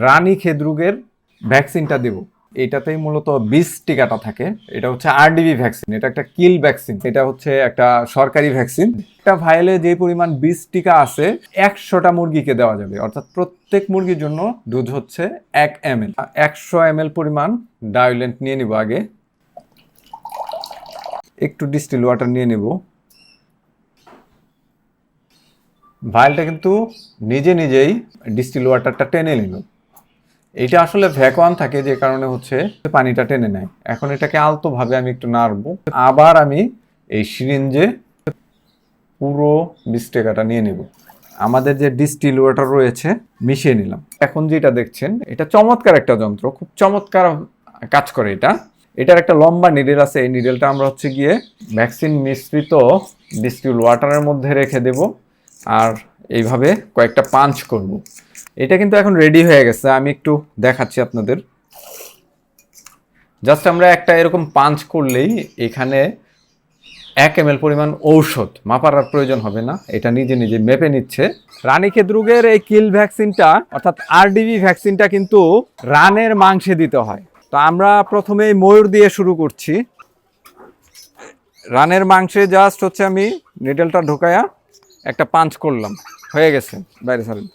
রানী খেদরুগের ভ্যাকসিনটা দেব। এটাতেই মূলত বিষ টিকাটা থাকে। এটা হচ্ছে আরডিবি ভ্যাকসিন। এটা একটা কিল ভ্যাকসিন। এটা হচ্ছে একটা সরকারি ভ্যাকসিন। একটা ভাইলে যে পরিমাণ বিষ টিকা আছে, একশোটা মুরগিকে দেওয়া যাবে। অর্থাৎ প্রত্যেক মুরগির জন্য দুধ হচ্ছে এক এম এল। একশো এম এল পরিমাণ ডায়োলেন্ট নিয়ে নিব আগে। একটু ডিস্টিল ওয়াটার নিয়ে নেব। ভাইলটা কিন্তু নিজে নিজেই ডিস্টিল ওয়াটারটা টেনে নিল। এটা আসলে ভ্যাকুয়াম থাকে যে কারণে হচ্ছে পানিটা টেনে নেয়। এখন এটাকে আলতোভাবে আমি একটু নাড়বো। আবার আমি এই সিরিঞ্জে পুরো বিস্টেকাটা নিয়ে নেব। আমাদের যে ডিস্টিল ওয়াটার রয়েছে, মিশিয়ে নিলাম। এখন যেটা দেখছেন, এটা চমৎকার একটা যন্ত্র। খুব চমৎকার কাজ করে এটা। এটার একটা লম্বা নিডেল আছে। এই নিডেলটা আমরা হচ্ছে গিয়ে ভ্যাকসিন মিশ্রিত ডিস্টিল ওয়াটারের মধ্যে রেখে দেব। আর এইভাবে কয়েকটা পাঞ্চ করব। এটা কিন্তু এখন রেডি হয়ে গেছে, আমি একটু দেখাচ্ছি আপনাদের। জাস্ট আমরা একটা এরকম পাঞ্চ করলেই এখানে এক এম পরিমাণ ঔষধ, মাপার প্রয়োজন হবে না, এটা নিজে নিজে মেপে নিচ্ছে। রানীক্ষেত রোগের এই কিল ভ্যাকসিনটা অর্থাৎ আরডিভি ভ্যাকসিনটা কিন্তু রানের মাংসে দিতে হয়। তো আমরা প্রথমে ময়ূর দিয়ে শুরু করছি। রানের মাংসে জাস্ট হচ্ছে আমি নিডেলটা ঢোকায়া একটা পাঞ্চ করলাম হয়ে গেছে বাইরে সারেন